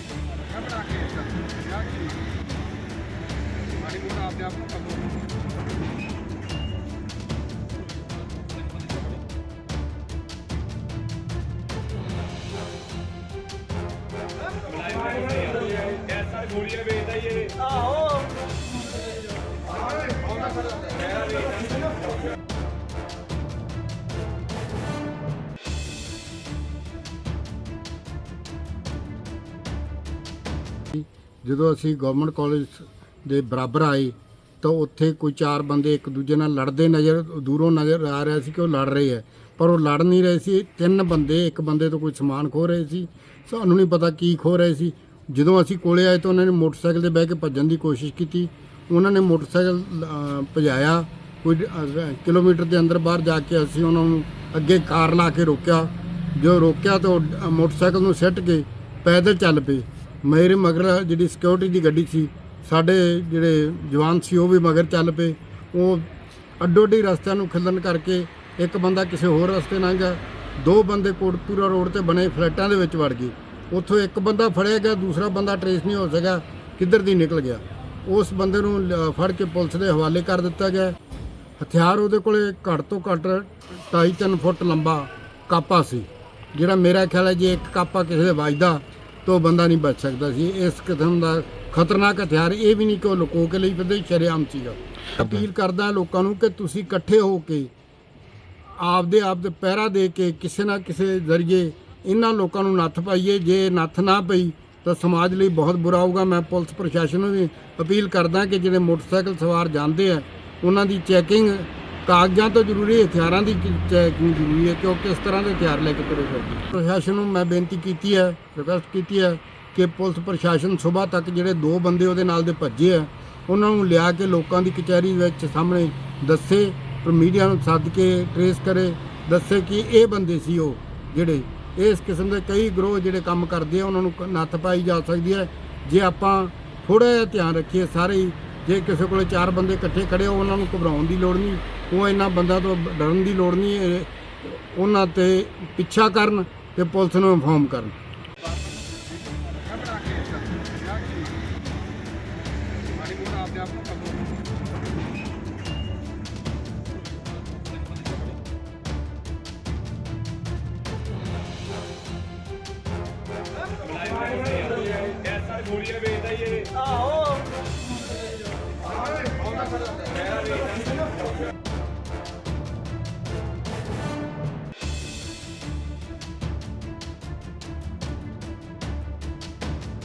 ਬਣਾ ਕੇ ਯਾਰ ਕੀ ਮਾੜੀ ਮੋਟਾ ਆਪਣੇ ਆਪ ਨੂੰ ਕਰੋ ਜਦੋਂ ਅਸੀਂ ਗਵਰਨਮੈਂਟ ਕਾਲਜ ਦੇ ਬਰਾਬਰ ਆਏ, ਤਾਂ ਉੱਥੇ ਕੋਈ ਚਾਰ ਬੰਦੇ ਇੱਕ ਦੂਜੇ ਨਾਲ ਲੜਦੇ ਨਜ਼ਰ, ਦੂਰੋਂ ਨਜ਼ਰ ਆ ਰਿਹਾ ਸੀ ਕਿ ਉਹ ਲੜ ਰਹੇ ਹੈ। ਪਰ ਉਹ ਲੜ ਨਹੀਂ ਰਹੇ ਸੀ। ਤਿੰਨ ਬੰਦੇ, ਇੱਕ ਬੰਦੇ ਤੋਂ ਕੋਈ ਸਮਾਨ ਖੋ ਰਹੇ ਸੀ। ਸਾਨੂੰ ਨਹੀਂ ਪਤਾ ਕੀ ਖੋ ਰਹੇ ਸੀ। ਜਦੋਂ ਅਸੀਂ ਕੋਲੇ ਆਏ ਤਾਂ ਉਹਨਾਂ ਨੇ ਮੋਟਰਸਾਈਕਲ ਤੇ ਬਹਿ ਕੇ ਭੱਜਣ ਦੀ ਕੋਸ਼ਿਸ਼ ਕੀਤੀ। ਉਹਨਾਂ ਨੇ ਮੋਟਰਸਾਈਕਲ ਭਜਾਇਆ। ਕੋਈ ਕਿਲੋਮੀਟਰ ਦੇ ਅੰਦਰ ਬਾਹਰ ਜਾ ਕੇ ਅਸੀਂ ਉਹਨਾਂ ਨੂੰ ਅੱਗੇ ਕਾਰ ਲਾ ਕੇ ਰੋਕਿਆ। ਜੋ ਰੋਕਿਆ ਤਾਂ ਉਹ ਮੋਟਰਸਾਈਕਲ ਨੂੰ ਸਿੱਟ ਕੇ ਪੈਦਲ ਚੱਲ ਪਏ। ਮੇਰੇ ਮਗਰ ਜਿਹੜੀ ਸਿਕਿਉਰਿਟੀ ਦੀ ਗੱਡੀ ਸੀ, ਸਾਡੇ ਜਿਹੜੇ ਜਵਾਨ ਸੀ, ਉਹ ਵੀ ਮਗਰ ਚੱਲ ਪਏ। ਉਹ ਅੱਡੋ ਅੱਡੀ ਰਸਤਿਆਂ ਨੂੰ ਖਿਲਣ ਕਰਕੇ ਇੱਕ ਬੰਦਾ ਕਿਸੇ ਹੋਰ ਰਸਤੇ ਲੰਘ ਗਿਆ। ਦੋ ਬੰਦੇ ਕੋਟਪੂਰਾ ਰੋਡ ਤੇ ਬਣੇ ਫਲੈਟਾਂ ਦੇ ਵਿੱਚ ਵੜ ਗਏ। ਉੱਥੋਂ ਇੱਕ ਬੰਦਾ ਫੜਿਆ ਗਿਆ, ਦੂਸਰਾ ਬੰਦਾ ਟਰੇਸ ਨਹੀਂ ਹੋ ਸਕਿਆ, ਕਿੱਧਰ ਦੀ ਨਿਕਲ ਗਿਆ। ਉਸ ਬੰਦੇ ਨੂੰ ਲ- ਫੜ ਕੇ ਪੁਲਿਸ ਦੇ ਹਵਾਲੇ ਕਰ ਦਿੱਤਾ ਗਿਆ। ਹਥਿਆਰ ਉਹਦੇ ਕੋਲੇ ਘੱਟ ਤੋਂ ਘੱਟ 2.5-3 ਫੁੱਟ ਲੰਬਾ ਕਾਪਾ ਸੀ, ਜਿਹੜਾ ਮੇਰਾ ਖਿਆਲ ਹੈ ਜੇ ਇੱਕ ਕਾਪਾ ਕਿਸੇ ਦੇ ਵੱਜਦਾ ਤੋਂ ਬੰਦਾ ਨਹੀਂ ਬਚ ਸਕਦਾ ਸੀ। ਇਸ ਕਿਸਮ ਦਾ ਖਤਰਨਾਕ ਹਥਿਆਰ ਇਹ ਵੀ ਨਹੀਂ ਕਿ ਉਹ ਲੁਕੋ ਕੇ ਲਈ ਫਿਰਦੇ, ਸ਼ਰੇਆਮ ਸੀਗਾ। ਅਪੀਲ ਕਰਦਾ ਲੋਕਾਂ ਨੂੰ ਕਿ ਤੁਸੀਂ ਇਕੱਠੇ ਹੋ ਕੇ ਆਪਦੇ ਆਪ ਦੇ ਪਹਿਰਾ ਦੇ ਕੇ ਕਿਸੇ ਨਾ ਕਿਸੇ ਜ਼ਰੀਏ ਇਹਨਾਂ ਲੋਕਾਂ ਨੂੰ ਨੱਥ ਪਾਈਏ। ਜੇ ਨੱਥ ਨਾ ਪਈ ਤਾਂ ਸਮਾਜ ਲਈ ਬਹੁਤ ਬੁਰਾ ਹੋਊਗਾ। ਮੈਂ ਪੁਲਿਸ ਪ੍ਰਸ਼ਾਸਨ ਨੂੰ ਵੀ ਅਪੀਲ ਕਰਦਾ ਕਿ ਜਿਹੜੇ ਮੋਟਰਸਾਈਕਲ ਸਵਾਰ ਜਾਂਦੇ ਆ, ਉਹਨਾਂ ਦੀ ਚੈਕਿੰਗ ਕਾਗਜ਼ਾਂ ਤੋਂ ਜ਼ਰੂਰੀ, ਹਥਿਆਰਾਂ ਦੀ ਚੈਕਿੰਗ ਜ਼ਰੂਰੀ ਹੈ? ਕਿ ਉਹ ਕਿਸ ਤਰ੍ਹਾਂ ਦੇ ਹਥਿਆਰ ਲੈ ਕੇ ਤੁਰੇ ਫਿਰਦੇ? ਪ੍ਰਸ਼ਾਸਨ ਨੂੰ ਮੈਂ ਬੇਨਤੀ ਕੀਤੀ ਹੈ ਰਿਕਵੈਸਟ ਕੀਤੀ ਹੈ ਕਿ ਪੁਲਿਸ ਪ੍ਰਸ਼ਾਸਨ ਸਵੇਰ ਤੱਕ ਜਿਹੜੇ ਦੋ ਬੰਦੇ ਉਹਦੇ ਨਾਲ ਦੇ ਭੱਜੇ ਆ, ਉਹਨਾਂ ਨੂੰ ਲਿਆ ਕੇ ਲੋਕਾਂ ਦੀ ਕਚਹਿਰੀ ਵਿੱਚ ਸਾਹਮਣੇ ਦੱਸੇ ਪਰ ਮੀਡੀਆ ਨੂੰ ਸੱਦ ਕੇ ਟਰੇਸ ਕਰੇ, ਦੱਸੇ ਕਿ ਇਹ ਬੰਦੇ ਸੀ ਉਹ ਜਿਹੜੇ ਇਸ ਕਿਸਮ ਦੇ ਕਈ ਗਰੋਹ ਜਿਹੜੇ ਕੰਮ ਕਰਦੇ ਆ, ਉਹਨਾਂ ਨੂੰ ਨੱਥ ਪਾਈ ਜਾ ਸਕਦੀ ਹੈ। ਜੇ ਆਪਾਂ ਥੋੜਾ ਜਿਹਾ ਧਿਆਨ ਰੱਖੀਏ ਸਾਰੇ ਹੀ ਜੇ ਕਿਸੇ ਕੋਲੇ ਚਾਰ ਬੰਦੇ ਇਕੱਠੇ ਖੜੇ ਹੋ ਉਹਨਾਂ ਨੂੰ ਘਬਰਾਉਣ ਦੀ ਲੋੜ ਨਹੀਂ, ਉਹ ਇਹਨਾਂ ਬੰਦਿਆਂ ਤੋਂ ਡਰਨ ਦੀ ਲੋੜ ਨਹੀਂ, ਇਹ ਉਹਨਾਂ ਤੇ ਪਿੱਛਾ ਕਰਨ ਤੇ ਪੁਲਿਸ ਨੂੰ ਇਨਫੋਰਮ ਕਰਨ। ਬਣਾ ਕੇ ਯਾਰ ਕੀ ਆਹੋ।